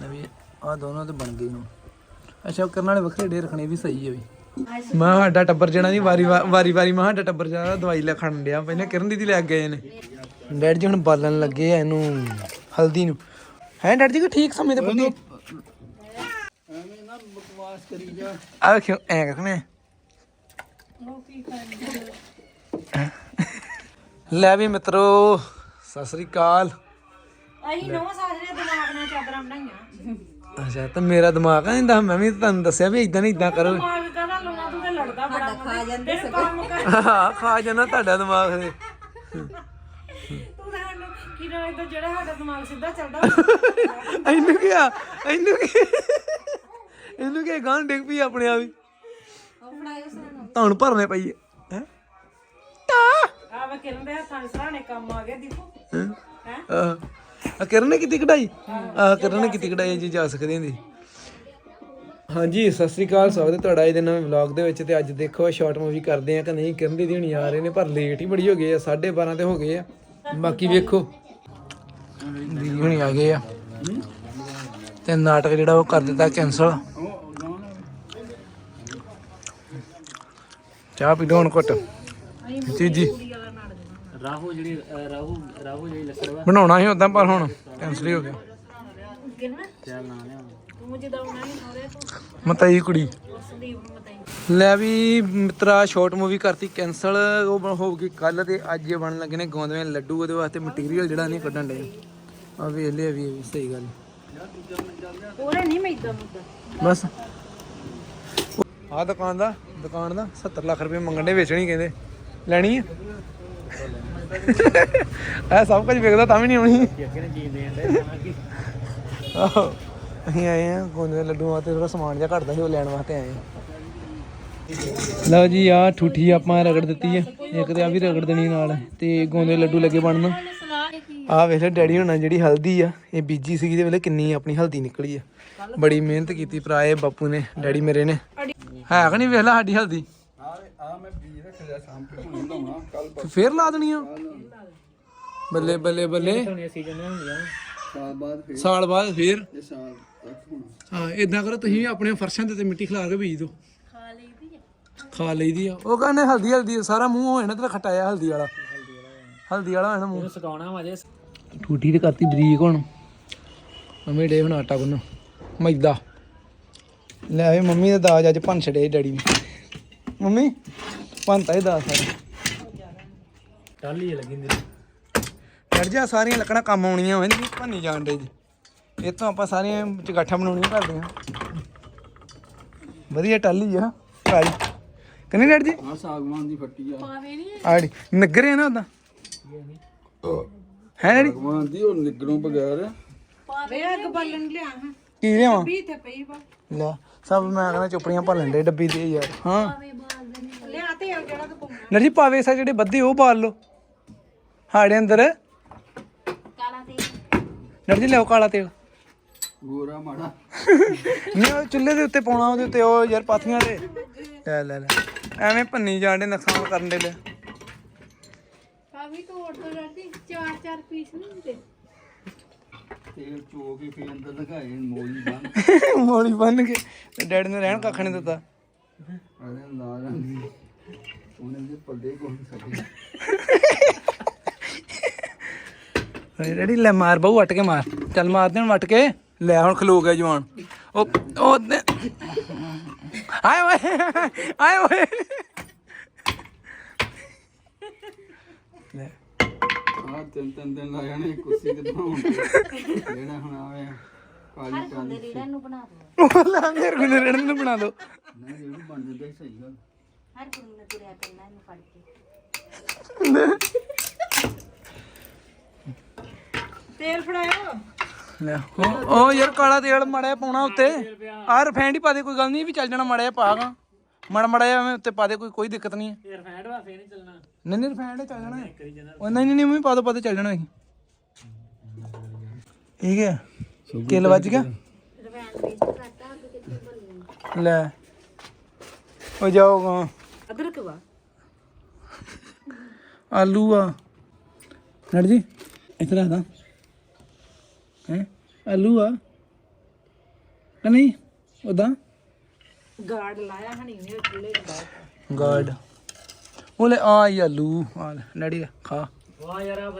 ਨਵੀਂ ਆ ਦੋਨੋਂ ਤੇ ਬਣ ਗਈ ਨੂੰ ਅੱਛਾ ਕਰਨ ਵਾਲੇ ਵੱਖਰੇ ਡੇ ਰੱਖਣੇ ਵੀ ਸਹੀ ਹੈ ਵੀ। ਮੈਂ ਸਾਡਾ ਟੱਬਰ ਜਿਹੜਾ ਨਹੀਂ ਵਾਰੀ ਵਾ- ਵਾਰੀ ਵਾਰੀ ਮੈਂ ਸਾਡਾ ਟੱਬਰ ਜਿਹੜਾ ਦਵਾਈ ਲੈ ਖਾਣ ਡਿਆ। ਪਹਿਲਾਂ ਕਿਰਨ ਦੀਦੀ ਲੈ ਕੇ ਗਏ ਨੇ। ਡੈਡ ਜੀ ਹੁਣ ਬਾਲਣ ਲੱਗੇ ਆ ਇਹਨੂੰ ਹਲਦੀ ਨੂੰ। ਹੈ ਡੈਡ ਜੀ ਕੋ ਠੀਕ ਸਮੇਂ ਤੇ ਪੁੱਤੀ? ਐਵੇਂ ਨਾ ਬਕਵਾਸ ਕਰੀ ਜਾ ਆ ਵੇਖਿਓ ਐ ਕਖਣੇ ਲੈ ਵੀ ਮਿੱਤਰੋ ਸਤਿ ਸ੍ਰੀ ਅਕਾਲ। ਅਸੀਂ ਨੌ ਸਾਜਰੇ ਦਿਮਾਗ ਨਾਲ ਚਾਦਰਾਂ ਬਣਾਈਆਂ। ਅੱਛਾ ਤੇ ਮੇਰਾ ਦਿਮਾਗ ਨਹੀਂ ਦਾ ਮੈਂ ਵੀ ਤੁਹਾਨੂੰ ਦੱਸਿਆ ਵੀ ਇਦਾਂ ਨਹੀਂ ਇਦਾਂ ਕਰੋ। ਦਿਮਾਗ ਕਹਦਾ ਲਾਉਣਾ ਤੂੰ ਤੇ ਲੜਦਾ ਬੜਾ ਖਾ ਜਾਂਦੇ ਕੰਮ ਕਰ। ਹਾਂ ਖਾ ਜਾਣਾ ਤੁਹਾਡਾ ਦਿਮਾਗ ਦੇ ਤੂੰ ਤਾਂ ਸਾਨੂੰ ਕੀ ਨਾ ਇਦਾਂ ਜਿਹੜਾ ਸਾਡਾ ਦਿਮਾਗ ਸਿੱਧਾ ਚੱਲਦਾ ਇਹਨੂੰ ਕੀ ਆ ਇਹਨੂੰ ਕੀ ਇਹਨੂੰ ਕੀ ਗਾਂ ਡਿੱਗ ਪਈ ਆਪਣੇ ਆਪ ਹੀ। ਤੁਹਾਨੂੰ ਭਰਨੇ ਪਈ ਹੈ। ਆ ਵੇ ਕਿਰਨ ਦੇ ਹੱਥਾਂ ਸਰਾਣੇ ਕੰਮ ਆ ਗਿਆ ਦੀਪੂ। ਹੈ? ਆ ਆ, ਕਿਰਨ ਨੇ ਕੀਤੀ ਕਢਾਈ? ਆ, ਕਿਰਨ ਨੇ ਕੀਤੀ ਕਢਾਈ, ਜੀ, ਜਾ ਸਕਦੀ ਹੁੰਦੀ। ਹਾਂਜੀ, ਸਤਿ ਸ੍ਰੀ ਅਕਾਲ, ਸਵਾਗਤ ਹੈ ਤੁਹਾਡਾ ਇਹਦੇ ਨਵੇਂ ਵਲੌਗ ਦੇ ਵਿੱਚ ਤੇ ਅੱਜ ਦੇਖੋ ਸ਼ਾਰਟ ਮੂਵੀ ਕਰਦੇ ਆ ਕਿ ਨਹੀਂ। ਕਿਰਨ ਦੀ ਹੁਣੀ ਆ ਰਹੇ ਨੇ, ਪਰ ਲੇਟ ਹੀ ਬੜੀ ਹੋ ਗਏ ਆ 12:30 ਤੇ ਹੋ ਗਏ ਆ। ਬਾਕੀ ਵੇਖੋ। ਦੀ ਹੁਣੀ ਆ ਗਏ ਆ। ਤੇ ਨਾਟਕ ਜਿਹੜਾ ਉਹ ਕਰ ਦਿੱਤਾ ਕੈਨਸਲ ਚਾਹ ਪੀ ਲਓ ਹੁਣ ਘੁੱਟ। ਜੀ ਜੀ। ਰਾਹੂ ਜਿਹੜੀ ਅ, ਰਾਹੂ ਰਾਹੂ ਜਿਹੜੀ ਲੱਕੜ ਵਾ। ਬਣਾਉਣਾ ਸੀ ਉਦਾਂ ਪਰ ਹੁਣ ਕੈਨਸਲ ਹੀ ਹੋ ਗਿਆ। ਕਿਰਨ ਚੱਲ ਨਾ ਮਤਾਈ ਕੁੜੀ। ਲੈ ਵੀ ਮਿੱਤਰਾ ਸ਼ਾਰਟ ਮੂਵੀ ਕਰਤੀ ਕੈਨਸਲ ਉਹ ਬਣ- ਹੋ ਗਈ ਕੱਲ ਤੇ ਅੱਜ ਇਹ ਬਣਨ ਲੱਗੇ ਨੇ ਗੋਂਦਵੇਂ ਲੱਡੂ ਉਹਦੇ ਵਾਸਤੇ ਮਟੀਰੀਅਲ ਜਿਹੜਾ ਨਹੀਂ ਕੱਢਣ ਦੇ ਆ ਵੇਖ ਲਿਆ ਵੀ ਇਹ ਵੀ ਸਹੀ ਗੱਲ। ਉਹਰੇ ਨਹੀਂ ਮੈਂ ਇਦਾਂ ਮੁੱਦਾ। ਬਸ। ਆ ਦੁਕਾਨ ਦਾ ਦੁਕਾਨ ਦਾ 70 ਲੱਖ ਰੁਪਏ ਮੰਗਣ ਦੇ ਵੇਚਣੀ ਕਹਿੰਦੇ। ਲੈਣੀ ਹੈ ਇਹ ਸਭ ਕੁਝ ਵਿਕਦਾ ਤਾਂ ਵੀ ਨਹੀਂ ਆਉਣੀ ਆਹੋ। ਅਸੀਂ ਆਏ ਆ ਗੋਂਦੇ ਦੇ ਲੱਡੂ ਵਾਸਤੇ ਥੋੜਾ ਸਮਾਨ ਜਿਹਾ ਘਟਦਾ ਸੀ ਉਹ ਲੈਣ ਵਾਸਤੇ ਆਏ ਆ ਲਓ ਜੀ ਆ ਠੂਠੀ ਆਪਾਂ ਰਗੜ ਦਿੱਤੀ ਆ। ਇੱਕ ਤੇ ਆ ਵੀ ਰਗੜ ਦੇਣੀ ਨਾਲ ਤੇ ਗੋਂਦੇ ਦੇ ਲੱਡੂ ਲੱਗੇ ਬਣਨ। ਆ ਵੇਖ ਲੈ ਡੈਡੀ ਹੁਣਾਂ ਜਿਹੜੀ ਹਲਦੀ ਆ ਇਹ ਬੀਜੀ ਸੀਗੀ ਦੇ ਵੇਲੇ ਕਿੰਨੀ ਆਪਣੀ ਹਲਦੀ ਨਿਕਲੀ ਆ। ਬੜੀ ਮਿਹਨਤ ਕੀਤੀ ਭਰਾ ਇਹ ਬਾਪੂ ਨੇ ਡੈਡੀ ਮੇਰੇ ਨੇ। ਹੈ ਕਿ ਨਹੀਂ ਵੇਖ ਲੈ ਸਾਡੀ ਹਲਦੀ? ਆ ਮੈਂ ਹੁਣ ਕੱਲ ਤੇ ਫੇਰ ਲਾ ਦੇਣੀ ਆ? ਬੱਲੇ ਬੱਲੇ ਬੱਲੇ। ਹੁਣੇ ਸੀਜ਼ਨ ਹੁੰਦੀਆਂ। ਸਾਲ ਬਾਅਦ ਫਿਰ। ਸਾਲ ਬਾਅਦ ਫੇਰ? ਇਹ ਸਾਲ ਤੱਕ ਹੋਣਾ। ਹਾਂ ਇਦਾਂ ਕਰੋ ਤੁਸੀਂ ਵੀ ਆਪਣੇ ਫਰਸ਼ਾਂ ਤੇ ਤੇ ਮਿੱਟੀ ਖਿਲਾਰ ਕੇ ਬੀਜ ਦਿਓ। ਖਾ ਲਈਦੀ ਆ। ਉਹ ਕਹਿੰਦੇ ਹਲਦੀ ਹਲਦੀ ਸਾਰਾ ਮੂੰਹ ਹੋ ਜਾਣਾ ਤੇ ਖਟਾਇਆ ਹਲਦੀ ਵਾਲਾ। ਹਲਦੀ ਵਾਲਾ ਹੋਣਾ ਮੂੰਹ। ਸੁਕਾਉਣਾ ਵਾ ਜੇ। ਟੂਟੀ ਤੇ ਕਰਤੀ ਬਰੀਕ ਹੁਣ। ਮੰਮੀ ਡੇ ਹੁਣ ਆਟਾ ਗੁੰਨ ਮੈਦਾ। ਲੈ ਵੀ ਮੰਮੀ ਦਾ ਦਾਜ ਅੱਜ ਭੰਨ ਛੜੇ ਡੈਡੀ ਨੇ। ਮੰਮੀ ਭੰਨਤਾ ਹੀ ਸਾਰਾ ਟਾਲੀ ਲੱਗੀ ਹੁੰਦੀ। ਡੈਡ ਜੀ ਸਾਰੀਆਂ ਲੱਕੜਾਂ ਕੰਮ ਆਉਣੀਆਂ ਹੋਏ ਨਹੀਂ ਭੰਨੀ ਜਾਣ ਜੀ। ਇਹ ਤੋਂ ਆਪਾਂ ਸਾਰੀਆਂ ਚਗਾਠਾਂ ਬਣਾਉਣੀਆਂ ਕਰਦੇ ਹਾਂ ਵਧੀਆ ਟਾਲੀ ਆ ਭਾਈ ਕਨੇ ਡੈਡ ਜੀ? ਆ ਸਾਗਵਾਨ ਦੀ ਫੱਟੀ ਆ। ਆੜੀ ਨਗਰੇ ਆ ਨਾ ਉਹਦਾ? ਹੈ ਡੈਡੀ? ਸਾਗਵਾਨ ਦੀ ਉਹ ਨਿਗਰੋਂ ਬਗੈਰ। ਵੇ ਅੱਗ ਬਾਲਣ ਲਿਆ ਹਾਂ। ਕੀ ਲਿਆਵਾਂ? ਵੀ ਤੇ ਪਈ ਵਾ। ਲੈ ਸਭ ਮੈਂ ਕਹਿੰਦਾ ਚੁੱਪੜੀਆਂ ਭਰਨ ਦੇ ਡੱਬੀ ਦੇ ਯਾਰ। ਹਾਂ। ਲਿਆ ਤੇ ਆ ਜਿਹੜਾ ਤੂੰ ਪਾਉਣਾ ਨਰਜੀ ਪਾਵੇ ਸਾ ਜਿਹੜੇ ਬੱਦੇ ਉਹ ਬਾਲ ਲੋ ਹਾੜੇ ਅੰਦਰ। ਕਾਲਾ ਤੇ ਨਰਜੀ ਲਿਆਓ ਕਾਲਾ ਤੇਲ। ਗੋਰਾ ਮਾੜਾ। ਨਹੀਂ ਉਹ ਚੁੱਲ੍ਹੇ ਦੇ ਉੱਤੇ ਪਾਉਣਾ ਉਹਦੇ ਉੱਤੇ ਉਹ ਯਾਰ ਪਾਥੀਆਂ ਤੇ ਲੈ ਲੈ ਲੈ। ਐਵੇਂ ਭੰਨੀ ਜਾਂਦੇ ਨੁਕਸਾਨ ਕਰਨ ਦੇ ਲੈ ਕਾਵੀ ਤੋੜ ਦੋ ਰੱਦੀ ਚਾਰ ਚਾਰ ਪੀਸ ਨਹੀਂ ਹੁੰਦੇ। ਤੇਲ ਚੋ ਕੇ ਫੇਰ ਅੰਦਰ ਲਗਾਏ ਮੋਲੀ ਬੰਨ ਮੋਲੀ ਬੰਨ ਕੇ ਡੈਡੀ ਨੇ ਰਹਿਣ ਕੱਖ ਨਹੀਂ ਦਿੱਤਾ। ਅਰੇ ਲਾ ਜਾਂਦੀ ਉਹਨੇ ਦੇ ਡੈਡੀ ਲੈ ਮਾਰ ਬਹੂ ਵੱਟ ਕੇ ਮਾਰ। ਚੱਲ ਮਾਰ ਦੇ ਹੁਣ ਵੱਟ ਕੇ। ਲੈ ਹੁਣ ਖਲੋ ਗਿਆ ਜਵਾਨ। ਉਹ ਉਹ ਆਏ ਓਏ ਆਏ ਓਏ। ਲੈ। ਆ ਤਿੰਨ ਤਿੰਨ ਦਿਨ ਲਾ ਜਾਣੇ ਕੁਰਸੀ ਤੇ ਬਣਾਉਣ ਤੇ। ਜਿਹੜਾ ਹੁਣ ਆਵੇ ਕਾਲੀ ਕਾਲੀ ਉਹ ਲਾ ਮੇਰੇ ਕੋਲ ਰੜਨ ਨੂੰ ਬਣਾ ਦੋ ਨਾ ਜਿਹੜੀ ਬਣ ਜਾਂਦਾ ਸਹੀ ਗੱਲ। ਹਰ ਕੋਈ ਨੇ ਤੁਰਿਆ ਪੈਣਾ ਇਹਨੂੰ ਫੜ ਕੇ। ਤੇਲ ਫੜਾਇਓ। ਲੈ ਉਹ ਉਹ ਯਾਰ ਕਾਲਾ ਤੇਲ ਮੜਿਆ ਪਾਉਣਾ ਉੱਤੇ। ਆ ਰਿਫਾਈਂਡ ਹੀ ਪਾ ਦੇ ਕੋਈ ਗੱਲ ਨਹੀਂ ਵੀ ਚੱਲ ਜਾਣਾ ਮੜਿਆ ਪਾਗਾ ਮੜ ਮੜਿਆ ਐਵੇਂ ਉੱਤੇ ਪਾ ਦੇ ਕੋਈ ਕੋਈ ਦਿੱਕਤ ਨਹੀਂ ਹੈ। ਰਫੈਂਡ ਵਾ ਫੇਰ ਨਹੀਂ ਚੱਲਣਾ। ਨਹੀਂ ਨਹੀਂ ਰਿਫਾਈਂਡ ਚੱਲ ਜਾਣਾ। ਉਹ ਨਹੀਂ ਨਹੀਂ ਮੰਮੀ ਪਾ ਦੋ ਪਾ ਦੋ ਚੱਲ ਜਾਣਾ ਹੈ ਠੀਕ ਹੈ? ਕਿਲ ਵੱਜ ਗਿਆ? ਲੈ। ਉਹ ਜਾਓ ਗਾ ਅਦਰਕ ਵਾ ਆਲੂ ਆ। ਨੜ ਜੀ ਇੱਥੇ ਰੱਖਦਾ ਹੈ? ਆਲੂ ਆ। ਕਿ ਨਹੀਂ? ਉਦਾਂ ਗਾਰਡ ਲਾਇਆ ਹਣੀ ਨੇ ਚੁੱਲ੍ਹੇ ਬਾਹਰ ਗਾਰਡ। ਉਹ ਲੈ ਆ ਹੀ ਆਲੂ। ਆ ਦਾ ਖਾ। ਵਾਹ ਯਾਰ ਆ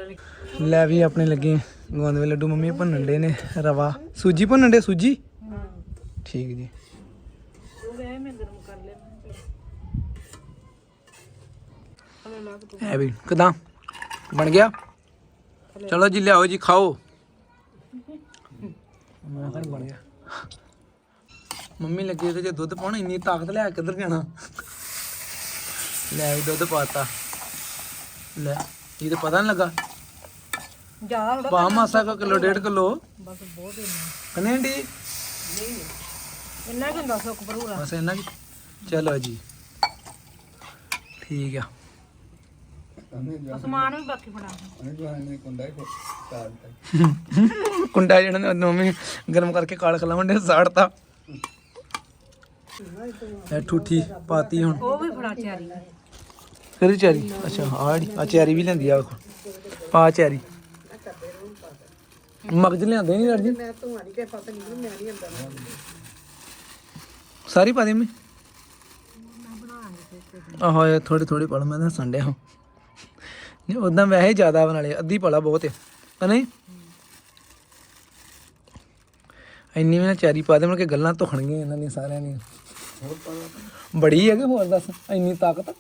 ਲੈ ਵੀ ਆਪਣੇ ਲੱਗੇ ਗੋਂਦ ਦੇ ਲੱਡੂ ਮੰਮੀ ਭੁੰਨਣ ਦੇ ਨੇ ਰਵਾ। ਸੂਜੀ ਭੁੰਨਣ ਦੇ ਸੂਜੀ? ਠੀਕ ਜੀ। ਉਹ ਵੇ ਮੈਂ ਗਰਮ ਕਰ ਲਿਆ ਹੈ ਵੀ ਕਿਦਾਂ? ਬਣ ਗਿਆ? ਚਲੋ ਜੀ ਲਿਆਓ ਜੀ ਖਾਓ। ਮੈਂ ਕਿਹਾ ਬਣ ਗਿਆ। ਮੰਮੀ ਲੱਗੇ ਤੇ ਜੇ ਦੁੱਧ ਪਾਉਣਾ ਇੰਨੀ ਤਾਕਤ ਕੇ ਕਿੱਧਰ ਜਾਣਾ? ਲੈ ਵੀ ਦੁੱਧ ਪਾਤਾ। ਲੈ ਇਹ ਤਾਂ ਪਤਾ ਨਹੀਂ ਲੱਗਾ। ਜ਼ਿਆਦਾ ਥੋੜਾ ਪਾ ਮਾਸਾ ਕਾ ਕਿਲੋ ਡੇਢ ਕਿਲੋ? ਬਸ ਬਹੁਤ ਇੰਨਾ ਕਨੇ ਡੀ ਇੰਨਾ ਕਿ ਹੁੰਦਾ ਸੁੱਕ ਭਰੂਰਾ ਬਸ ਇੰਨਾ ਕੀ ਚਲੋ ਜੀ। ਠੀਕ ਆ। ਉਹਨੇ ਜੋ ਸਮਾਨ ਵੀ ਬਾਕੀ ਫੜਾ ਉਹਨੇ ਜੋ ਇਹਨੇ ਕੁੰਡਾ ਹੀ ਜਿਹੜਾ ਨੇ ਮੰਮੀ ਗਰਮ ਕਰਕੇ ਕਾਲ ਖਲਾਵਣ ਦੇ ਸਾੜਤਾ। ਇਹ ਠੂਠੀ ਪਾਤੀ ਹੁਣ। ਉਹ ਵੀ ਫੜਾ ਚਾਰੀ। ਕਿਹੜੀ ਚੈਰੀ? ਅੱਛਾ ਆੜੀ ਆ ਚੈਰੀ ਵੀ ਲੈਂਦੀ ਆ ਵੇਖੋ ਪਾ ਚੈਰੀ। ਮਗਜ ਲਿਆਂਦੇ ਨਹੀਂ ਰੜਜੀ ਮੈਂ ਤੁਹਾਡੀ ਕੇ ਪਤਾ ਨਹੀਂ ਮੈਂ ਨਹੀਂ ਅੰਦਰ। ਸਾਰੀ ਪਾ ਦੇ ਮੈਂ ਆਹੋ ਇਹ ਥੋੜੀ ਥੋੜੀ ਪੜ ਮੈਂ ਤਾਂ ਸੰਡੇ ਹਾਂ। ਨਹੀਂ ਉਦਾਂ ਵੈਸੇ ਹੀ ਜ਼ਿਆਦਾ ਬਣਾ ਲਿਆ ਅੱਧੀ ਪਲਾ ਬਹੁਤ ਹੈ ਨਹੀਂ? ਇੰਨੀ ਵੀ ਨਾ ਚੈਰੀ ਪਾ ਦੇ ਮਤਲਬ ਕਿ ਗੱਲਾਂ ਧੁਖਣਗੀਆਂ ਇਹਨਾਂ ਦੀਆਂ ਸਾਰਿਆਂ ਦੀਆਂ। ਬੜੀ ਹੈ ਕਿ ਹੋਰ ਦੱਸ ਇੰਨੀ ਤਾਕਤ?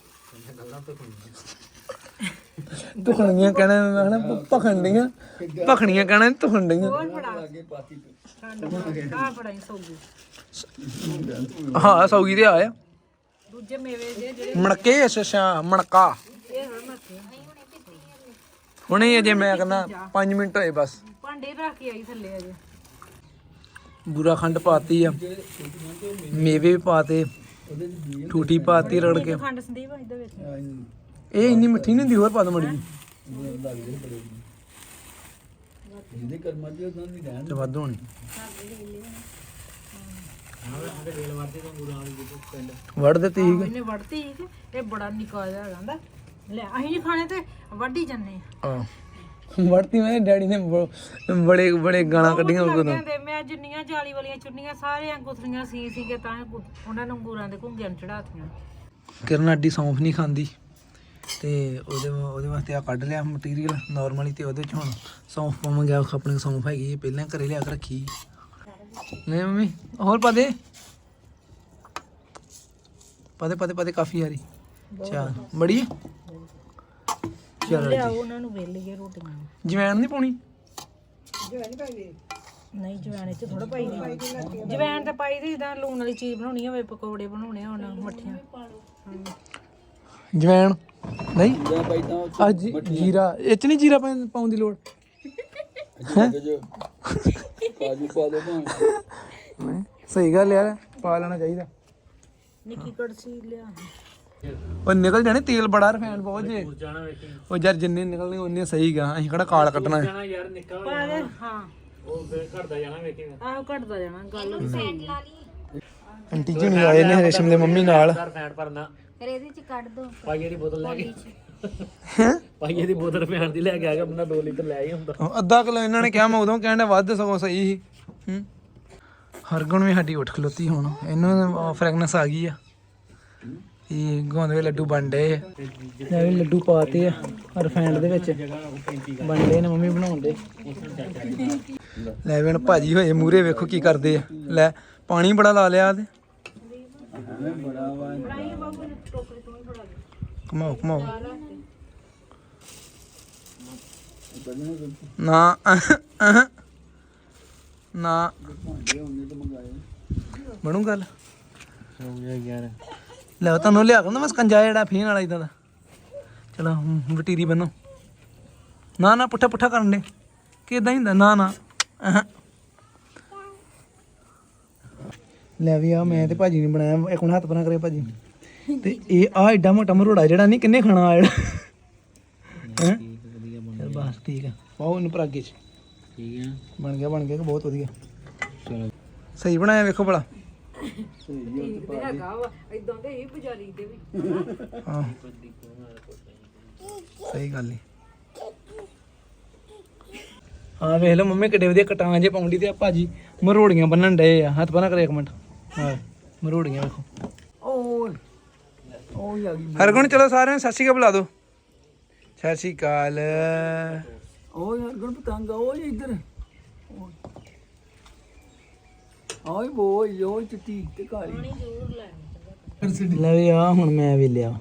ਧੁਖਣੀਆਂ ਕਹਿਣਾ ਹਨਾ ਭਖਣਡੀਆਂ ਭਖਣੀਆਂ ਕਹਿਣਾ ਧੁਖਣਡੀਆਂ ਹਾਂ ਸੌਗੀ ਤੇ ਆਇਆ। ਦੂਜੇ ਮੇਵੇ ਜਿਹੜੇ ਮਣਕੇ ਅੱਛਾ ਅੱਛਾ ਮਣਕਾ। ਇਹ ਹੁਣੇ ਅਜੇ ਮੈਂ ਕਹਿੰਦਾ 5 ਮਿੰਟ ਹੋਏ ਬਸ। ਭਾਂਡੇ ਰੱਖ ਕੇ ਆਈ ਥੱਲੇ ਅਜੇ। ਬੂਰਾ ਖੰਡ ਪਾਤੀ ਆ। ਮੇਵੇ ਵੀ ਪਾਤੇ ਠੂਠੀ ਪਾਤੀ ਰੜ ਕੇ। ਖੰਡ ਸੰਦੀਪ ਇਹਦੇ ਵਿੱਚ। ਇਹ ਇੰਨੀ ਮਿੱਠੀ ਨਹੀਂ ਹੁੰਦੀ ਹੋਰ ਪਾ ਦੋ ਮੜੀ ਜਿਹਦੇ ਕਰਮਾਂ ਉਹਨਾਂ ਦੀ ਰਹਿਣ ਤੇ ਵੱਧ ਹੋਣੀ। ਵੜ ਦਿੱਤੀ ਸੀ ਇਹਨੇ ਵੜਤੀ ਸੀ ਕਿ ਇਹ ਬੜਾ ਨਿਕਾ ਜਿਹਾ ਕਹਿੰਦਾ ਲੈ ਅਸੀਂ ਨਹੀਂ ਖਾਣੇ ਤੇ ਵੱਢੀ ਜੰਨੇ ਆ। ਵੜਤੀ ਮੈਂ ਡੈਡੀ ਨੇ ਬ- ਬੜੇ ਬੜੇ ਗਾਲਾਂ ਕੱਢੀਆਂ ਉਦੋਂ ਕਹਿੰਦੇ ਮੈਂ ਜਿੰਨੀਆਂ ਜਾਲੀ ਵਾਲੀਆਂ ਚੁੰਨੀਆਂ ਸਾਰੀਆਂ ਗੁੱਥਰੀਆਂ ਸੀ ਸੀ ਕੇ ਤਾਂ ਗੁ- ਉਹਨਾਂ ਨੂੰ ਅੰਗੂਰਾਂ ਦੇ ਘੁੰਗਿਆਂ ਨੂੰ ਚੜਾਤੀਆਂ। ਕਿਰਨ ਅੱਡੀ ਸੌਂਫ ਨਹੀਂ ਖਾਂਦੀ। ਤੇ ਉਹਦੇ ਉਹਦੇ ਵਾਸਤੇ ਆ ਕੱਢ ਲਿਆ ਮਟੀਰੀਅਲ ਨਾਰਮਲੀ ਤੇ ਉਹਦੇ ਚ ਹੁਣ ਸੌਂਫ ਪਾਵਾਂਗੇ ਆ ਆਪਣੇ ਸੌਂਫ ਹੈਗੀ ਹੈ, ਪਹਿਲਾਂ ਘਰੇ ਲਿਆ ਕੇ ਰੱਖੀ ਨਹੀਂ ਮੰਮੀ ਹੋਰ ਪਾ ਦੇ। ਪਾ ਦੇ ਪਾ ਦੇ ਪਾ ਦੇ ਕਾਫੀ ਯਾਰੀ ਚਲ ਹੈ? ਚਲੋ ਲਿਆਓ ਉਹਨਾਂ ਨੂੰ ਵੇਲ ਲਈਏ ਰੋਟੀਆਂ। ਜਵੈਣ ਨਹੀਂ ਪਾਉਣੀ? ਨਹੀਂ ਜਵੈਣ ਚ ਥੋੜਾ ਪਾਈ ਦੀ। ਜਵੈਣ ਤਾਂ ਪਾਈ ਦੀ ਜਿੱਦਾਂ ਲੂਣ ਵਾਲੀ ਚੀਜ਼ ਬਣਾਉਣੀ ਹੋਵੇ ਪਕੌੜੇ ਬਣਾਉਣੇ ਹੋਣ ਮੱਠੀਆਂ। ਜਵੈਣ ਨਹੀਂ? ਜਾਂ ਅੱਜ ਜੀਰਾ ਇਹ ਚ ਨਹੀਂ ਜੀਰਾ ਪਾਉਣ ਪਾਉਣ ਦੀ ਲੋੜ? ਉੱਥੇ ਜੋ ਕਾਜੂ ਪਾ ਦੋ ਭਾਂ ਨਹੀਂ ਸਹੀ ਗੱਲ ਯਾਰ ਪਾ ਲੈਣਾ ਚਾਹੀਦਾ। ਨਿੱਕੀ ਕੜਛੀ ਲਿਆ। ਉਹ ਨਿਕਲ ਜਾਣੇ ਤੇਲ ਬੜਾ ਰਫੈਨ ਬਹੁਤ ਜੇ। ਉਹ ਯਾਰ ਜਿੰਨੇ ਨਿਕਲਣੇ ਉਹਨੇ ਸਹੀ ਗਾ ਅਸੀਂ ਕਿਹੜਾ ਕਾਲ ਕੱਢਣਾ। ਹੈ ਪਾ ਦੇ ਹਾਂ। ਉਹ ਫੇਰ ਘਟਦਾ ਜਾਣਾ ਵੇਖੇਗਾ ਆਹੋ ਘਟਦਾ ਜਾਣਾ ਗੱਲ ਸਹੀ ਆਂਟੀ ਜੀ ਨਹੀਂ ਆਏ ਨੇ ਰੇਸ਼ਮ ਦੇ ਮੰਮੀ ਨਾਲ। ਫਿਰ ਇਹਦੇ ਚ ਕੱਢ ਦੋ। ਪਾਈਏ ਦੀ ਬੋਤਲ ਲੈ ਕੇ। ਹੈਂ? ਪਾਈਏ ਦੀ ਬੋਤਲ ਪਿਆਣ ਦੀ ਲੈ ਕੇ ਆ ਗਿਆ ਬੰਦਾ 2 ਲੀਟਰ ਲੈ ਹੀ ਹੁੰਦਾ। ਉਹ ਅੱਧਾ ਕਿਲੋ ਇਹਨਾਂ ਨੇ ਕਿਹਾ ਮੈਂ ਉਦੋਂ ਕਹਿੰਦਾ ਵੱਧ ਸਗੋਂ ਸਹੀ ਸੀ। ਹੂੰ। ਹਰਗੁਣ ਵੀ ਸਾਡੀ ਉੱਠ ਖਲੋਤੀ ਹੁਣ ਇਹਨੂੰ ਫ੍ਰੈਗਨੈਂਸ ਆ ਗਈ ਆ। ਇਹ ਗੋਂਦੇ ਲੱਡੂ ਬਣ ਆ। ਲੈ ਵੀ ਲੱਡੂ ਪਾਤੇ ਆ ਰਿਫਾਈਨਡ ਦੇ ਵਿੱਚ। ਬਣ ਨੇ ਮੰਮੀ ਬਣਾਉਣ ਲੈ ਵੀ ਹੁਣ ਭਾਜੀ ਹੋਏ ਮੂਰੇ ਵੇਖੋ ਕੀ ਕਰਦੇ ਆ। ਲੈ ਪਾਣੀ ਬੜਾ ਲਾ ਲਿਆ ਤੇ। ਕਮਾਓ ਕਮਾਓ ਨਾ ਅਹ, ਨਾ। ਬਣੂ ਗੱਲ? ਹੋ ਗਿਆ ਯਾਰ ਲੈ ਤੁਹਾਨੂੰ ਲਿਆ ਕੇ ਨਾ ਮੈਂ ਸਕੰਜਾ ਜਿਹੜਾ ਫੀਨ ਵਾਲਾ ਇਦਾਂ ਦਾ। ਚਲੋ ਵਟੀਰੀ ਬੰਨੋ। ਨਾ ਨਾ ਪੁੱਠਾ ਪੁੱਠਾ ਕਰਨ ਦੇ। ਕਿਦਾਂ ਹੀ ਹੁੰਦਾ ਨਾ ਨਾ। ਲੈ ਵੀ ਆ ਮੈਂ ਤੇ ਭਾਜੀ ਨੇ ਬਣਾਇਆ ਇੱਕ ਹੁਣ ਹੱਥ ਬਣਾ ਕਰੇ ਭਾਜੀ। ਤੇ ਇਹ ਆ ਐਡਾ ਮੋਟਾ ਮਰੋੜਾ ਜਿਹੜਾ ਨਹੀਂ ਕਿੰਨੇ ਖਾਣਾ ਆ ਜਿਹੜਾ? ਹੈਂ? ਬਸ ਠੀਕ ਆ। ਪਾਓ ਇਹਨੂੰ ਪਰਾਗੇ ਚ। ਠੀਕ ਹੈ ਬਣ ਗਿਆ ਬਣ ਗਿਆ ਕਿ ਬਹੁਤ ਵਧੀਆ। ਚਲੋ। ਸਹੀ ਬਣਾਇਆ ਵੇਖੋ ਭਲਾ। ਤੇ ਹੈਗਾ ਵਾ ਇਦਾਂ ਦੇ ਹੀ ਬਜ਼ਾਰੀ ਦੇ ਵੀ। ਹਾਂ ਸਹੀ ਗੱਲ ਈ ਹਾਂ ਵੇਖ ਲਓ ਮੰਮੀ ਕਿੱਡੇ ਵਧੀਆ ਕਟਾਂ ਜੇ ਪਾਉਂਦੀ ਤੇ ਆ ਭਾਜੀ। ਮਰੋੜੀਆਂ ਬੰਨਣ ਡਏ ਆ। ਹੱਥ ਬਣਾ ਕਰੇ ਇੱਕ ਮਿੰਟ। ਹਾਂ ਮਰੋੜੀਆਂ ਵੇਖੋ। ਓਏ ਓਏ ਆ ਗਈ। ਹਰਗੁਣ ਚਲੋ ਸਾਰਿਆਂ ਨੂੰ ਸਤਿ ਸ਼੍ਰੀ ਅਕਾਲ ਬੁਲਾ ਦਿਓ ਸਤਿ ਸ਼੍ਰੀ ਅਕਾਲ। ਓਏ ਹਰਗੁਣ ਪਤੰਗ ਓਏ ਇੱਧਰ। ਓਏ ਬੋਏ ਓਏ ਚਿੱਟੀ ਤੇ ਕਾਲੀ। ਲੈ ਵੀ ਆ ਹੁਣ ਮੈਂ ਵੀ ਲਿਆ।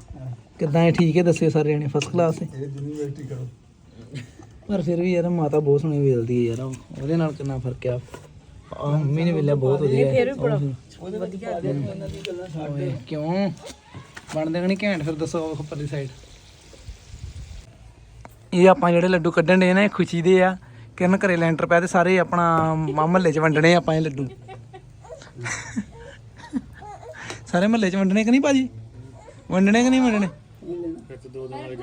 ਕਿੱਦਾਂ ਠੀਕ ਹੈ ਦੱਸਿਓ ਸਾਰੇ ਜਣੇ ਫਸਟ ਕਲਾਸ ਹੈ? ਇਹ ਯੂਨੀਵਰਸਿਟੀ ਕਰੋ। ਪਰ ਫਿਰ ਵੀ ਯਾਰ ਮਾਤਾ ਬਹੁਤ ਸੋਹਣੀ ਵੇਲਦੀ ਹੈ ਯਾਰ ਉਹਦੇ ਨਾਲ ਕਿੰਨਾ ਫ਼ਰਕ ਆ। ਆ ਮੰਮੀ ਨੇ ਵੇਲਿਆ ਬਹੁਤ ਵਧੀਆ ਫਿਰ ਵੀ ਬੜਾ ਵਧੀਆ ਕਿਉਂ? ਬਣਦੇ ਕਿ ਨਹੀਂ ਘੈਂਟ? ਫਿਰ ਦੱਸੋ ਉਹ ਪਰਲੀ ਸਾਈਡ ਇਹ ਆਪਾਂ ਜਿਹੜੇ ਲੱਡੂ ਕੱਢਣ ਦੇ ਨੇ ਖੁਸ਼ੀ ਦੇ ਆ। ਕਿਰਨ ਘਰੇ ਲੈਂਟਰ ਪਿਆ ਤੇ ਸਾਰੇ ਆਪਣਾ ਮਹੱਲੇ 'ਚ ਵੰਡਣੇ ਆਪਾਂ ਇਹ ਲੱਡੂ। ਸਾਰੇ ਮਹੱਲੇ 'ਚ ਵੰਡਣੇ ਕਿ ਨਹੀਂ ਭਾਜੀ? ਵੰਡਣੇ ਕਿ ਨਹੀਂ ਵੰਡਣੇ?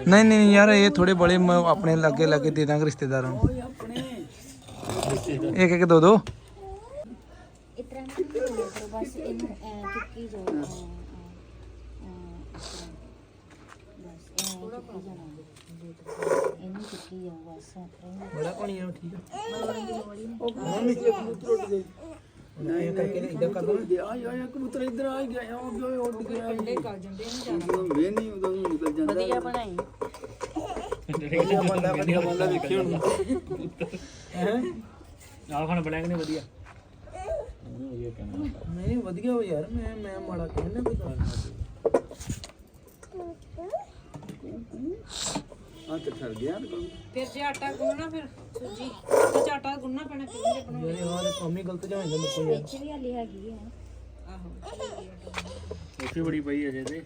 ਨਹੀਂ ਨਹੀਂ ਯਾਰ ਇਹ ਥੋੜੇ ਬੜੇ ਆਪਣੇ ਲਾਗੇ ਲਾਗੇ ਦੇ ਦਾਂਗੇ ਰਿਸ਼ਤੇਦਾਰਾਂ ਨੂੰ। ਇੱਕ ਇੱਕ ਦੋ ਦੋ। ਬੜਾ ਪਾਣੀ ਆ ਠੀਕ ਆ। ਨਹੀਂ ਕਰਕੇ ਇਦਾਂ ਕਰ ਦੋ ਆਏ ਆਏ ਕਬੂਤਰ ਇੱਧਰ ਆ ਗਿਆ ਆ ਗਿਆ ਉੱਡ ਗਿਆ ਕੰਡੇ ਕਰ ਜਾਂਦੇ ਨੇ ਵੇ ਨਹੀਂ ਉਦੋਂ ਨੂੰ ਨਿਕਲ ਜਾਂਦਾ। ਵਧੀਆ ਬਣਾਈ। ਬੰਦਾ ਵਧੀਆ ਬੰਦਾ ਵੇਖੇ ਹੁਣ। ਆਹ ਖਾਣ ਬਣਿਆ ਕਿ ਨਹੀਂ ਵਧੀਆ। ਨਹੀਂ ਵਧੀਆ ਹੋ ਯਾਰ ਮੈਂ ਮੈਂ ਮਾੜਾ ਕਹਿਣਾ ਕੋਈ ਗੱਲ ਆ ਤੇ ਠਰ ਗਿਆ ਫਿਰ ਜੇ ਆਟਾ ਗੁੰਨਣਾ ਫਿਰ ਸੂਜੀ ਤੇ ਚ ਆਟਾ ਗੁੰਨਣਾ ਪੈਣਾ ਕਿੰਨੇ ਬਣਾਉਣਾ। ਮੇਰੇ ਹਾਂ ਦੇ ਕੰਮ ਹੀ ਗਲਤ ਜਾ ਜਾਂਦਾ ਮੇਰੇ ਕੋਲ। ਯਾਰ ਇੱਥੇ ਵੀ ਹਾਲੀ ਹੈਗੀ ਆ। ਉੱਥੇ ਬੜੀ ਪਈ ਅਜੇ ਤੇ।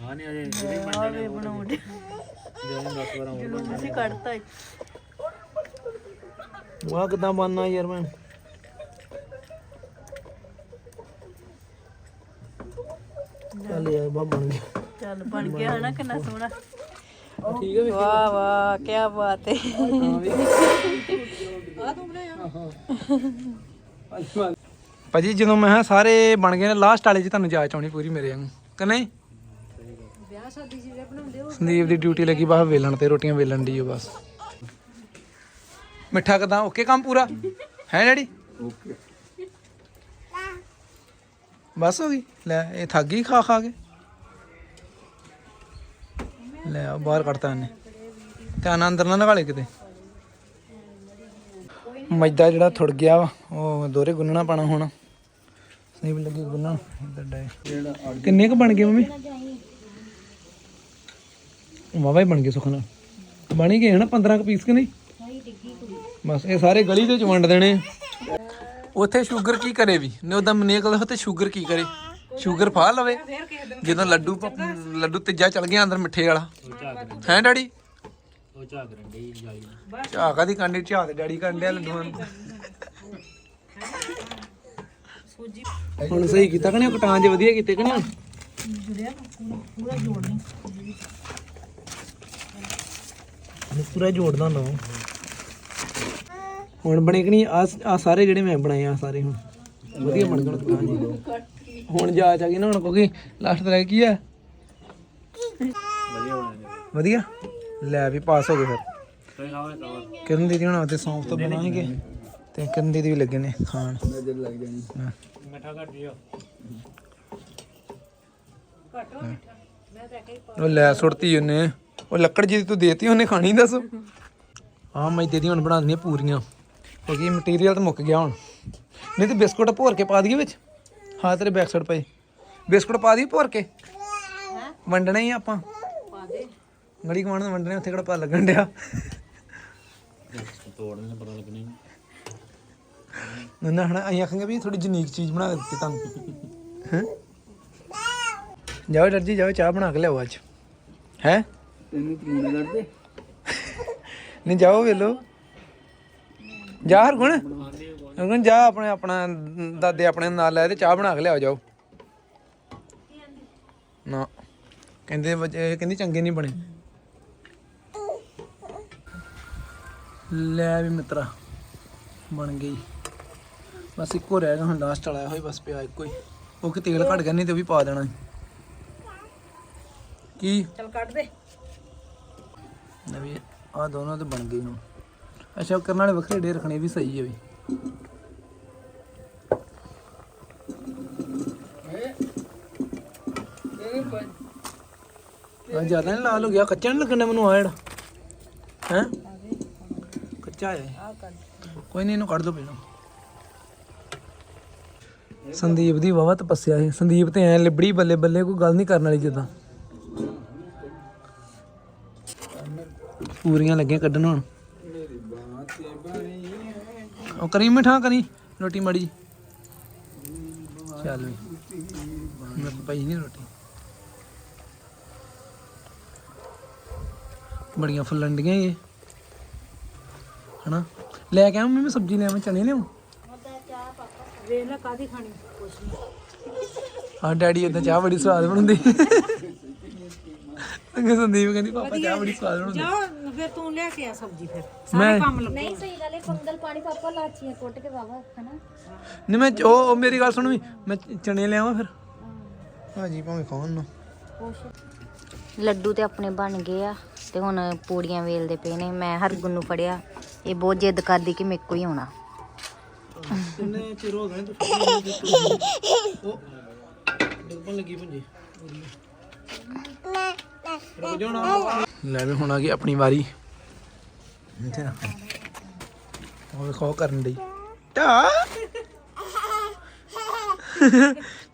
ਹਾਂ ਨਹੀਂ ਅਜੇ ਜਿਹੜੀ ਬਣ ਜਾਣੇ ਬਣਾਉਂਦੇ ਜਦੋਂ 10 12 ਹੋਰ ਬਣ ਜਾਣੇ। ਵਾਹ ਕਿਦਾਂ ਬਣਨਾ ਯਾਰ ਮੈਂ? ਚੱਲ ਯਾਰ ਬਾ ਬਣ ਗਿਆ। ਚੱਲ ਬਣ ਗਿਆ ਹਨਾ ਕਿੰਨਾ ਸੋਹਣਾ। ਠੀਕ ਹੈ ਵਾਹ ਵਾਹ ਕੀ ਬਾਤ ਹੈ ਭਾਜੀ ਜਦੋਂ ਮੈਂ ਸਾਰੇ ਬਣ ਗਏ ਨੇ ਲਾਸਟ ਵਾਲੇ 'ਚ ਤੁਹਾਨੂੰ ਜਾਚ ਆਉਣੀ ਪੂਰੀ ਮੇਰੇ ਵਾਂਗੂ ਕਿ ਨਹੀਂ? ਵਿਆਹ ਸ਼ਾਦੀ ਜਿਹੜੇ ਬਣਾਉਂਦੇ ਹੋ ਸੰਦੀਪ ਦੀ ਡਿਊਟੀ ਲੱਗੀ ਬਸ ਵੇਲਣ ਤੇ ਰੋਟੀਆਂ ਵੇਲਣ ਦੀ ਓ ਬਸ। ਮਿੱਠਾ ਕਦਾਂ? ਓਕੇ ਕੰਮ ਪੂਰਾ? ਹੈ ਡੈਡੀ? ਓਕੇ ਬਸ ਹੋ ਗਈ। ਲੈ ਇਹ ਥੱਕ ਗਈ ਖਾ ਖਾ ਕੇ। ਲੈ ਆ, ਬਾਹਰ ਕੱਢਤਾ ਇਹਨੇ। ਧਿਆਨ ਅੰਦਰ ਨਾ ਨਗਾਲੇ ਕਿਤੇ। ਮੈਦਾ ਜਿਹੜਾ ਥੁੜ ਗਿਆ ਵਾ, ਉਹ ਦੋਰੇ ਗੁੰਨਣਾ ਪੈਣਾ ਹੁਣ। ਸਨੀਪ ਲੱਗੀ ਗੁੰਨਣ, ਇੱਧਰ ਡੇ ਕਿੰਨੇ ਕੁ ਬਣ ਗਏ ਮੰਮੀ? ਵਾਵਾ ਹੀ ਬਣ ਗਏ ਸੁਖਨਾ ਬਣ ਹੀ ਗਏ ਨਾ 15 ਕ ਪੀਸ ਕਿ ਨਹੀਂ? ਬਸ, ਇਹ ਸਾਰੇ ਗਲੀ ਦੇ ਚ ਵੰਡ ਦੇਣੇ। ਉੱਥੇ ਸ਼ੂਗਰ ਕੀ ਕਰੇ ਵੀ? ਨੇ ਉਹਦਾ ਮਨੇਕਲ, ਉੱਥੇ ਸ਼ੂਗਰ ਕੀ ਕਰੇ? ਸ਼ੂਗਰ ਫਾ ਲਵੇ। ਜਦੋਂ ਲੱਡੂ ਪ- ਲੱਡੂ ਤੀਜਾ ਚਲ ਗਿਆ ਅੰਦਰ ਮਿੱਠੇ ਵਾਲਾ। ਹੈ ਡੈਡੀ? ਉਹ ਝਾਕ ਰੰਡੀ ਦੀ ਕਾਂਡੀ ਝਾਕ ਦੇ ਡੈਡੀ ਕਾਂਡਿਆ ਲੱਡੂਆਂ ਨੂੰ। ਹੁਣ ਸਹੀ ਕੀਤਾ ਕਿ ਨਹੀਂ? ਉਹ ਕਟਾਂ ਜੇ ਵਧੀਆ ਕੀਤੇ ਕਿ ਨਹੀਂ ਹੁਣ? ਪੂਰਾ ਜੋੜਦਾ ਨਾ। ਹੁਣ ਬਣੇ ਕਿ ਨਹੀਂ? ਆ ਆ ਸਾਰੇ ਜਿਹੜੇ ਮੈਂ ਬਣਾਏ ਆ ਸਾਰੇ ਹੁਣ। ਵਧੀਆ ਬਣ ਗਏ ਕਟਾਂ ਜੀ। ਹੁਣ ਜਾ ਚਾ ਗਈ ਨਾ ਹੁਣ, ਕਿਉਂਕਿ ਲਾਸਟ ਤੇ ਰਹਿ ਕੀ ਆ? ਵਧੀਆ। ਬਣਿਆ ਵਧੀਆ ਲੈ ਵੀ ਪਾਸ ਹੋ ਗਏ ਫਿਰ। ਤੁਸੀਂ ਖਾਓਗੇ ਖਾਓ ਕਿਰਨ ਦੀਦੀ ਹੁਣ ਤੇ ਸੌਂਫ ਤੋਂ ਬਣਾਉਣਗੇ ਤੇ ਕਿਰਨ ਦੀਦੀ ਵੀ ਲੱਗੇ ਨੇ ਖਾਣ। ਹਾਂ। ਮਿੱਠਾ ਘੱਟ ਜਿਓ ਉਹ ਲੈ ਸੁੱਟਤੀ ਉਹਨੇ। ਉਹ ਲੱਕੜ ਜੀ ਤੂੰ ਦੇਤੀ, ਉਹਨੇ ਖਾਣੀ ਦੱਸ। ਹਾਂ ਮੈਦੇ ਦੀ ਹੁਣ ਬਣਾ ਦਿੰਦੀਆਂ ਪੂਰੀਆਂ। ਕਿਉਂਕਿ ਮਟੀਰੀਅਲ ਤਾਂ ਮੁੱਕ ਗਿਆ ਹੁਣ। ਨਹੀਂ ਤੇ ਬਿਸਕੁਟ ਭੋਰ ਕੇ ਪਾ ਦਈਏ ਵਿੱਚ। ਹਾਂ ਤੇਰੇ ਬੈਕ ਸਾਈਡ ਪਏ ਬਿਸਕੁਟ ਪਾ ਦਈਏ ਭੋਰ ਕੇ? ਵੰਡਣੇ ਹੀ ਆਪਾਂ। ਪਾ ਦੇ ਗਲੀ ਕਮਾਣ ਨੂੰ ਵੰਡਣੇ ਉੱਥੇ ਕਿਹੜਾ ਪਾ ਲੱਗਣ ਡਿਆ। ਤੋੜਨ ਦਾ ਪਤਾ ਲੱਗਣਾ ਨਾ ਹਣਾ ਅਸੀਂ ਆਖਾਂਗੇ ਵੀ ਥੋੜੀ ਯੂਨੀਕ ਚੀਜ਼ ਬਣਾ ਕੇ ਦਿੱਤੀ ਤੁਹਾਨੂੰ। ਹੈ? ਜਾਓ ਡਰ ਜੀ ਜਾਓ ਚਾਹ ਬਣਾ ਕੇ ਲਿਆਓ ਅੱਜ। ਹੈ? ਤੈਨੂੰ ਤੂੰ ਲੜਦੇ ਨਹੀਂ ਜਾਓ ਵੇਲੋ। ਜਾ ਹਰਗੁਣ। ਹਰਗੁਣ ਜਾ ਆਪਣੇ ਆਪਣਾ ਦਾਦੇ ਆਪਣੇ ਨਾਲ ਲੈ ਤੇ ਚਾਹ ਬਣਾ ਕੇ ਲਿਆਓ ਜਾਓ। ਨਾ ਕਹਿੰਦੇ ਕਹਿੰਦੀ ਚੰਗੇ ਨਹੀਂ ਬਣੇ। ਲੈ ਵੀ ਮਿੱਤਰਾ ਬਣ ਗਈ। ਬਸ ਇੱਕੋ ਰਹਿ ਗਿਆ ਹੁਣ ਲਾਸਟ ਵਾਲਾ ਹੋਈ ਬਸ ਪਿਆ ਇੱਕੋ ਹੀ। ਉਹ ਕਿ ਤੇਲ ਘਟ ਗਿਆ ਨਹੀਂ ਤੇ ਉਹ ਵੀ ਪਾ ਦੇਣਾ। ਕੀ? ਚਲ ਕੱਢ ਦੇ। ਨਵੀਂ ਆ ਦੋਨੋਂ ਤੇ ਬਣ ਗਈ ਹੁਣ। ਅੱਛਾ ਕਰਨ ਵਾਲੇ ਵੱਖਰੇ ਡੇ ਰੱਖਣੇ ਵੀ ਸਹੀ ਹੈ ਵੀ। ਆ ਜ਼ਿਆਦਾ ਨਹੀਂ ਲਾਲ ਹੋ ਗਿਆ। ਕੱਚਾ ਨਹੀਂ ਲੱਗਣਾ ਮੈਨੂੰ ਆ ਜਿਹੜਾ। ਹੈ? ਕੱਚਾ ਹੈ। ਕੋਈ ਨਹੀਂ, ਇਹਨੂੰ ਕੱਢ ਦੋ ਪਹਿਲਾਂ। ਸੰਦੀਪ ਦੀ ਵਾਵਾ ਤਪੱਸਿਆ ਸੀ। ਸੰਦੀਪ ਤੇ ਐ ਲਿਬੜੀ ਬੱਲੇ ਬੱਲੇ, ਕੋਈ ਗੱਲ ਨਹੀਂ ਕਰਨ ਵਾਲੀ ਜਿੱਦਾਂ। ਪੂਰੀਆਂ ਲੱਗੀਆਂ ਕੱਢਣ ਹੁਣ। ਉਹ ਕਰੀ ਮਿਠਾ ਕਰੀ ਰੋਟੀ ਮੜੀ ਚੱਲ ਵੀ ਮੈਂ ਪਈ ਨਹੀਂ ਰੋਟੀ। ਬੜੀਆਂ ਫੁੱਲਣ ਡੀਆਂ ਇਹ। ਹਨਾ? ਲੈ ਕੇ ਆਵਾਂ ਮੈਂ ਸਬਜ਼ੀ ਲੈ ਆਵਾਂ ਚਣੇ ਲਿਆਵਾਂ ਵੇਖ ਲੈ ਕਾਦੀ ਖਾਣੀ। ਕੁਛ ਨਹੀਂ ਹਾਂ ਡੈਡੀ ਇਦਾਂ ਚਾਹ ਬੜੀ ਸਵਾਦ ਬਣਾਉਂਦੀ ਅੰਗੇ ਸੰਦੀਪ ਕਹਿੰਦੀ ਪਾਪਾ ਚਾਹ ਬੜੀ ਸਵਾਦ ਬਣਾਉਂਦੀ ਜਾ ਫਿਰ ਤੂੰ ਲੈ ਕੇ ਆ ਸਬਜ਼ੀ ਫਿਰ। ਸਾਰੇ ਕੰਮ ਲੱਗੇ ਨਹੀਂ ਸਹੀ ਗੱਲ ਹੈ ਫੰਗਲ ਪਾਣੀ ਪਾਪਾ ਲਾਚੀਆਂ ਕੁੱਟ ਕੇ ਵਾਵਾ ਹਨਾ? ਨਹੀਂ ਮੈਂ ਉਹ ਉਹ ਮੇਰੀ ਗੱਲ ਸੁਣ ਵੀ ਮੈਂ ਚਣੇ ਲਿਆਵਾਂ ਫਿਰ। ਭਾਜੀ ਭਾਵੇਂ ਖਾਣ ਨਾ। ਲੱਡੂ ਤੇ ਆਪਣੇ ਬਣ ਗਏ ਆ ਤੇ ਹੁਣ ਪੂੜੀਆਂ ਵੇਲਦੇ ਪਏ ਨੇ ਮੈਂ ਹਰਗੁਣ ਨੂੰ ਫੜਿਆ ਇਹ ਬਹੁਤ ਜਿੱਦ ਕਰਦੀ ਕਿ ਮੇਰੇ ਕੋ ਹੀ ਆਉਣਾ। ਕਿੰਨੇ ਚਿਰ ਹੋ ਗਏ ਤੂੰ ਉਹ ਡੁੱਬਣ ਲੱਗੀ ਪੁੰਜੀ ਰੁਕ ਨਾ। ਲੈ ਵੀ ਹੁਣ ਆ ਗਈ ਆਪਣੀ ਵਾਰੀ। ਇੱਥੇ ਰੱਖ। ਉਹ ਵੇਖੋ ਕਰਨ ਦੀ ਟਾ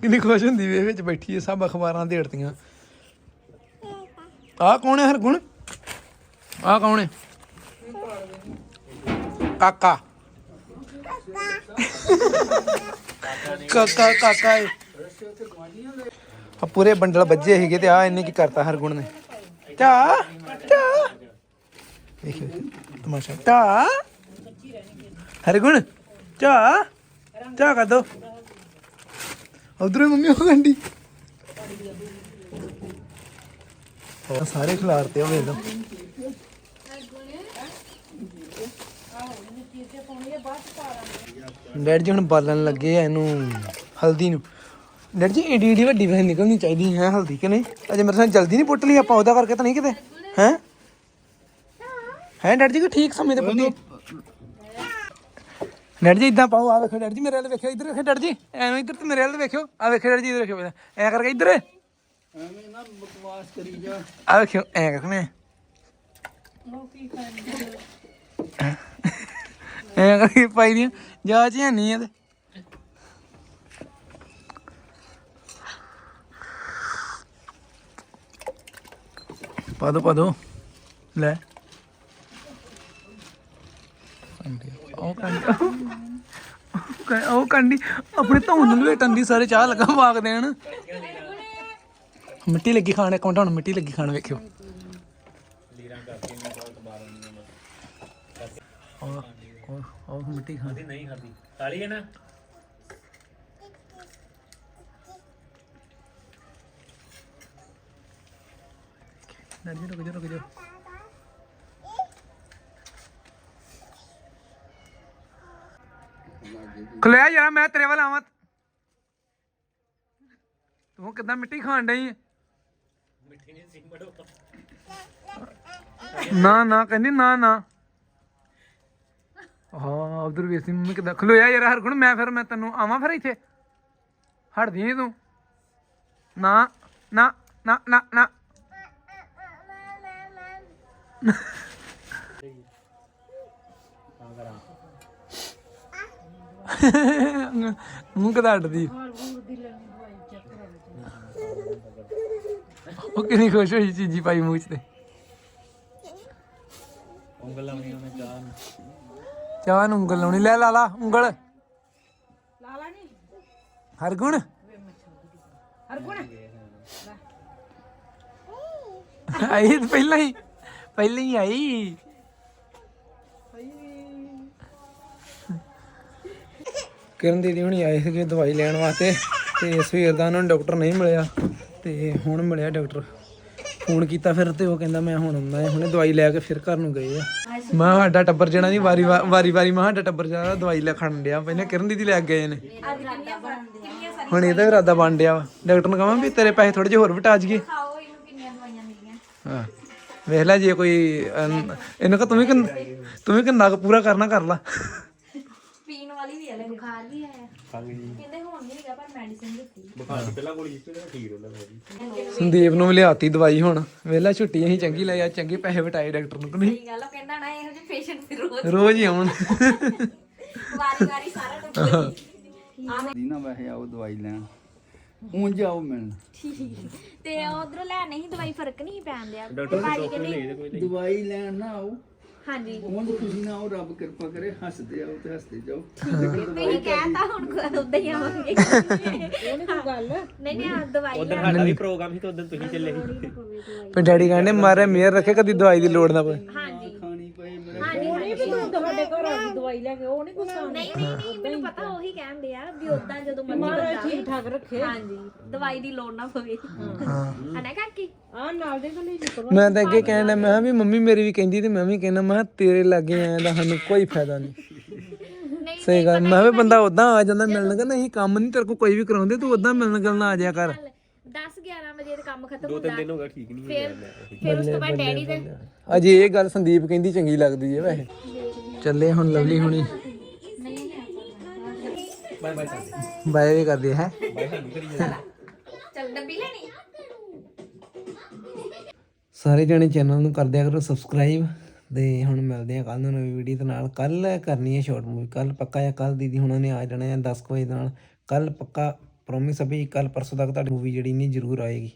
ਕਿੰਨੀ ਖੁਸ਼ ਹੁੰਦੀ ਵੇ ਵਿੱਚ ਬੈਠੀ ਹੈ ਸਭ ਅਖਬਾਰਾਂ ਦੇੜਤੀਆਂ। ਆ ਕੌਣ ਹੈ ਹਰਗੁਣ? ਆ ਕੌਣ ਹੈ? ਕਾਕਾ। ਕਾਕਾ ਕਾਕਾ ਏ। ਆ ਪੂਰੇ ਬੰਡਲ ਵੱਜੇ ਸੀਗੇ ਤੇ ਆ ਇਹਨੇ ਕੀ ਕਰਤਾ ਹਰਗੁਣ ਨੇ। ਟਾ ਟਾ ਦੇਖਿਓ ਤਮਾਸ਼ਾ। ਟਾ ਹਰਗੁਣ ਟਾ ਟਾ ਕਰ ਦੋ। ਉਧਰ ਮੰਮੀ ਉਹ ਗੰਡੀ ਸਾਰੇ ਖਿਲਾਰਤੇ ਹੋ ਵੇਖ ਲਓ ਡੈਡ ਜੀ ਹੁਣ ਬਾਲਣ ਲੱਗੇ ਆ ਇਹਨੂੰ ਹਲਦੀ ਨੂੰ। ਡੈਡੀ ਜੀ, ਏਡੀ ਏਡੀ ਵੱਡੀ ਵੇ ਨਿਕਲਣੀ ਚਾਹੀਦੀ ਹੈ, ਹਲਦੀ ਕਿ ਨਹੀਂ? ਅਜੇ ਮੇਰੇ ਨਾਲ ਜਲਦੀ ਨਹੀਂ ਪੁੱਟ ਲਈ ਆਪਾਂ, ਉਹਦਾ ਕਰਕੇ ਤਾਂ ਨਹੀਂ ਕਿਤੇ? ਹੈ? ਹੈ ਡੈਡ ਜੀ ਕਿ ਠੀਕ ਸਮੇਂ ਤੇ ਪੁੱਟੀ? ਡੈਡ ਜੀ ਇਦਾਂ ਪਾਓ ਆ ਵੇਖੋ ਡੈਡ ਜੀ, ਮੇਰੇ ਵੱਲ ਵੇਖਿਓ, ਇੱਧਰ ਵੇਖੋ ਡੈਡੀ ਜੀ, ਐਵੇਂ ਇੱਧਰ ਤੇ ਮੇਰੇ ਵੱਲ ਵੇਖਿਓ ਆ ਵੇਖੋ ਡੈਡ ਜੀ, ਇੱਧਰ ਵੇਖਿਓ ਐ ਕਰਕੇ ਇੱਧਰ। ਐਵੇਂ ਨਾ ਬਕਵਾਸ ਕਰੀ ਜਾ ਆ ਵੇਖਿਓ, ਐ ਕਰਕੇ ਐ ਕਰਕੇ ਪਾਈ ਦੀਆਂ, ਜਾ ਚ ਨਹੀਂ ਇਹਦੇ ਪਾ ਦੋ ਪਾ ਦੋ ਲੈ ਉਹ ਕੰਡੀ। ਉਹ ਕੰਡੀ। ਆਪਣੇ ਧੌਣ ਨੂੰ ਲੇਟਣ ਦੀ ਸਾਰੇ ਚਾਹ ਲਗਾ ਵਾਗ ਦੇਣ। ਮਿੱਟੀ ਲੱਗੀ ਖਾਣ, ਇੱਕ ਮਿੰਟ ਹੁਣ ਮਿੱਟੀ ਲੱਗੀ ਖਾਣ ਵੇਖਿਓ। ਉਹ ਉਹ ਮਿੱਟੀ ਖਾਣ। ਨਹੀਂ ਖਾਦੀ ਕਾਲੀ ਹੈ ਨਾ? ਜੀ ਰੁਕ ਜਾ ਰੁਕ ਜਾ ਖਲਿਆ ਯਾਰ, ਮੈਂ ਤੇਰੇ ਵੱਲ ਆਵਾਂ। ਤੂੰ ਕਿਦਾਂ ਮਿੱਟੀ ਖਾਣ ਡਈ? ਹੈ ਨਹੀਂ ਸੀ ਮੜੋ ਨਾ ਨਾ, ਕਹਿੰਦੀ ਨਾ ਨਾ। ਹਾਂ, ਉਧਰ ਵੀ ਅਸੀਂ ਮੰਮੀ ਕਿਦਾਂ ਖਲੋਇਆ ਯਾਰ ਹਰ ਗੁਣ ਮੈਂ ਫਿਰ ਮੈਂ ਤੈਨੂੰ ਆਵਾਂ ਫਿਰ ਇੱਥੇ। ਹਟਦੀ ਨਹੀਂ ਤੂੰ। ਨਾ ਨਾ ਨਾ ਨਾ ਨਾ। ਮੂੰਹ ਕਦਾ ਹਟਦੀ ਉਹ ਕਿੰਨੀ ਖੁਸ਼ ਹੋਈ ਚੀਜੀ ਪਾਈ ਮੂੰਹ 'ਚ ਤੇ। ਉਂਗਲ ਲਾਉਣੀ ਉਹਨੇ ਚਾਹ ਨੂੰ। ਚਾਹ ਨੂੰ ਉਂਗਲ ਲਾਉਣੀ। ਲੈ ਲਾ ਲਾ ਉਂਗਲ। ਲਾਲਾ ਨਹੀਂ ਹਰ ਗੁਣ ਹਰਗੁਣ। ਆਈ ਪਹਿਲਾਂ ਹੀ। ਪਹਿਲਾਂ ਹੀ ਆਈ। ਕਿਰਨ ਦੀਦੀ ਹੁਣੀ ਆਏ ਸੀਗੇ ਦਵਾਈ ਲੈਣ ਵਾਸਤੇ ਤੇ ਸਵੇਰ ਦਾ ਉਹਨਾਂ ਨੂੰ ਡਾਕਟਰ ਨਹੀਂ ਮਿਲਿਆ ਤੇ ਹੁਣ ਮਿਲਿਆ ਡਾਕਟਰ। ਫੋਨ ਕੀਤਾ ਫਿਰ ਤੇ ਉਹ ਕਹਿੰਦਾ ਮੈਂ ਹੁਣ ਆਉਂਦਾ ਹਾਂ ਹੁਣੇ ਦਵਾਈ ਲੈ ਕੇ ਫਿਰ ਘਰ ਨੂੰ ਗਏ ਆ। ਮੈਂ ਸਾਡਾ ਟੱਬਰ ਜਿਹੜਾ ਨਹੀਂ ਵਾਰੀ ਵਾਰੀ ਵਾਰੀ ਮੈਂ ਸਾਡਾ ਟੱਬਰ ਜਿਹੜਾ ਦਵਾਈ ਲੈ ਖਣ ਡਿਆ। ਪਹਿਲਾਂ ਕਿਰਨ ਦੀਦੀ ਲੈ ਕੇ ਗਏ ਨੇ। ਹੁਣ ਇਹਦਾ ਵੀ ਇਰਾਦਾ ਬਣ ਡਿਆ ਵਾ। ਡਾਕਟਰ ਨੂੰ ਕਹਾਂ ਵੀ ਤੇਰੇ ਪੈਸੇ ਥੋੜੇ ਜਿਹੇ ਹੋਰ ਵਟਾ ਜੀਏ ਖਾਓ ਇਹਨੂੰ ਕਿੰਨੀਆਂ ਦਵਾਈਆਂ ਮਿਲੀਆਂ। ਹਾਂ। ਵੇਖ ਲੈ ਜੇ ਕੋਈ ਅਮ, ਇਹਨੂੰ ਕਹ ਤੂੰ ਵੀ ਕਿੰਨ- ਤੂੰ ਵੀ ਕਿ ਨਗ ਪੂਰਾ ਕਰਨਾ ਕਰ ਲਾ। ਪੀਣ ਵਾਲੀ ਵੀ ਹੈ ਬੁਖਾਰ ਵੀ ਆਇਆ। ਕਹਿੰਦੇ ਹੁਣ ਨਹੀਂ ਹੈਗਾ ਪਰ ਮੈਡੀਸਿਨ ਦਿੱਤੀ। ਬੁਖਾਰ ਦੀ ਪਹਿਲਾਂ ਗੋਲੀ ਦਿੱਤੀ ਤੇ ਠੀਕ ਰਹਿੰਦਾ ਭਾਜੀ ਸੰਦੀਪ ਨੂੰ ਵੀ ਲਿਆਤੀ ਦਵਾਈ ਹੁਣ। ਵੇਲਾ ਛੁੱਟੀ ਅਸੀਂ ਚੰਗੀ ਲਈ ਆ ਚੰਗੇ ਪੈਸੇ ਵਟਾਏ ਡਾਕਟਰ ਨੂੰ ਕਿ ਨਹੀਂ। ਸਹੀ ਗੱਲ ਉਹ ਕਹਿੰਦਾ ਨਾ ਇਹੋ ਜਿਹੇ ਪੇਸ਼ੈਂਟ ਫਿਰ ਰੋਜ਼ ਰੋਜ਼ ਹੀ ਆਉਣ। ਵਾਰੀ ਵਾਰੀ ਸਾਰਾ ਟੱਬਰ ਦੀ ਨਾ ਵੈਸੇ ਆਓ ਦਵਾਈ ਲੈਣ। ਉਂਝ ਆਓ ਮਿਲਣ। ਤੇ ਉਧਰੋਂ ਲੈ ਨਹੀਂ ਦਵਾਈ ਫ਼ਰਕ ਨਹੀਂ ਪੈਣ ਦਿਆ। ਡਾਕਟਰ ਦੇ ਡਾਕਟਰ ਲੈ ਇਹਦੇ ਕੋਈ ਦਵਾਈ ਲੈਣ ਨਾ ਆਓ। ਹਾਂਜੀ। ਉਂਝ ਤੁਸੀਂ ਨਾ ਆਓ ਰੱਬ ਕਿਰਪਾ ਕਰੇ ਹੱਸਦੇ ਆਓ ਤੇ ਹੱਸਦੇ ਜਾਓ। ਤੁਸੀਂ ਕਹਿਤਾ ਹੁਣ ਉਦਾਂ ਹੀ ਆਵਾਂਗੇ। ਉਹਨੇ ਕੋਈ ਗੱਲ। ਨਹੀਂ ਨਹੀਂ ਆ ਦਵਾਈ ਉਦੋਂ ਸਾਡਾ ਵੀ ਪ੍ਰੋਗਰਾਮ ਸੀ ਤੇ ਉਦੋਂ ਤੁਸੀਂ ਚੱਲੇ ਸੀ। ਡੈਡੀ ਕਹਿੰਦੇ ਮਾਰੇ ਮੇਰ ਰੱਖੇ ਕਦੀ ਦਵਾਈ ਦੀ ਲੋੜ ਨਾ ਪਏ ਹਾਂਜੀ ਖਾਣੀ ਪਏ ਮੇਰੇ ਨਹੀਂ ਵੀ ਤੂੰ ਤੁਹਾਡੇ ਘਰ ਆ ਗਈ ਦਵਾਈ ਲੈ ਕੇ ਉਹ ਨਹੀਂ ਗੁੱਸਾ ਨਹੀਂ ਨਹੀਂ ਨਹੀਂ ਮੈਨੂੰ ਪਤਾ ਉਹੀ ਕਹਿੰਦੇ ਆ ਵੀ ਉਦਾਂ ਜਦੋਂ ਮਰਜ਼ੀ ਮਾਰਾ ਬੰਦਾ ਠੀਕ ਠਾਕ ਰੱਖੇ। ਹਾਂਜੀ ਦਵਾਈ ਦੀ ਲੋੜ ਨਾ ਪਵੇ। ਹਨਾ ਕਾਕੀ? ਆ ਨਾਲ ਦੇ ਗਲੀ ਚ ਕਰੋ ਮੈਂ ਤਾਂ ਅੱਗੇ ਕਹਿਣ ਡਿਆ, ਮੈਂ ਕਿਹਾ ਵੀ ਮੰਮੀ ਮੇਰੀ ਵੀ ਕਹਿੰਦੀ ਤੇ ਮੈਂ ਵੀ ਕਹਿਣਾ ਮੈਂ ਕਿਹਾ ਤੇਰੇ ਲਾਗੇ ਆਇਆ ਦਾ ਸਾਨੂੰ ਕੋਈ ਫਾਇਦਾ ਨਹੀਂ। ਨਹੀਂ ਸਹੀ ਗੱਲ ਮੈਂ ਵੀ ਬੰਦਾ ਉਦਾਂ ਆ ਜਾਂਦਾ ਮਿਲਣ ਕਿ ਨਹੀਂ ਕੰਮ ਨਹੀਂ ਤੇਰੇ ਕੋਲ ਕੋਈ ਵੀ ਕਰਾਉਂਦੇ ਤੂੰ ਉਦਾਂ ਮਿਲਣ ਗੱਲ ਨਾ ਆ ਜਾਇਆ ਕਰ। 10 11 ਵਜੇ ਤੇ ਕੰਮ ਖਤਮ ਦੋ ਹੁੰਦਾ। ਤਿੰਨ ਦਿਨ ਹੋ ਗਏ ਠੀਕ ਨਹੀਂ ਫਿਰ ਫਿਰ ਉਸ ਤੋਂ ਬਾਅਦ ਡੈਡੀ ਦੇ ਅਜੇ ਇਹ ਗੱਲ ਸੰਦੀਪ ਕਹਿੰਦੀ ਚੰਗੀ ਲੱਗਦੀ ਹੈ ਵੈਸੇ। ਚੱਲੇ ਹੁਣ ਲਵਲੀ ਹੁਣੀ। ਬਾਏ ਬਾਏ ਸਾਡੇ ਬਾਏ ਵੀ ਕਰਦੇ ਹੈ? ਚੱਲ ਡੱਬੀ ਲੈਣੀ ਸਾਰੇ ਜਣੇ ਚੈਨਲ ਨੂੰ ਕਰ ਦਿਆ ਕਰੋ ਸਬਸਕ੍ਰਾਈਬ ਤੇ ਹੁਣ ਮਿਲਦੇ ਆ ਕੱਲ ਨੂੰ ਨਵੀਂ ਵੀਡੀਓ ਦੇ ਨਾਲ। ਕੱਲ ਕਰਨੀ ਹੈ ਸ਼ਾਰਟ ਮੂਵੀ ਕੱਲ ਪੱਕਾ ਜਾਂ ਕੱਲ ਦੀਦੀ ਹੁਣਾਂ ਨੇ ਆ ਜਾਣਾ ਹੈ 10 ਕੁ ਵਜੇ ਦੇ ਨਾਲ। ਕੱਲ ਪੱਕਾ ਪ੍ਰੋਮਿਸ ਹੈ ਵੀ ਕੱਲ ਪਰਸੋਂ ਤੱਕ ਤੁਹਾਡੀ ਮੂਵੀ ਜਿਹੜੀ ਨਹੀਂ ਜ਼ਰੂਰ ਆਏਗੀ।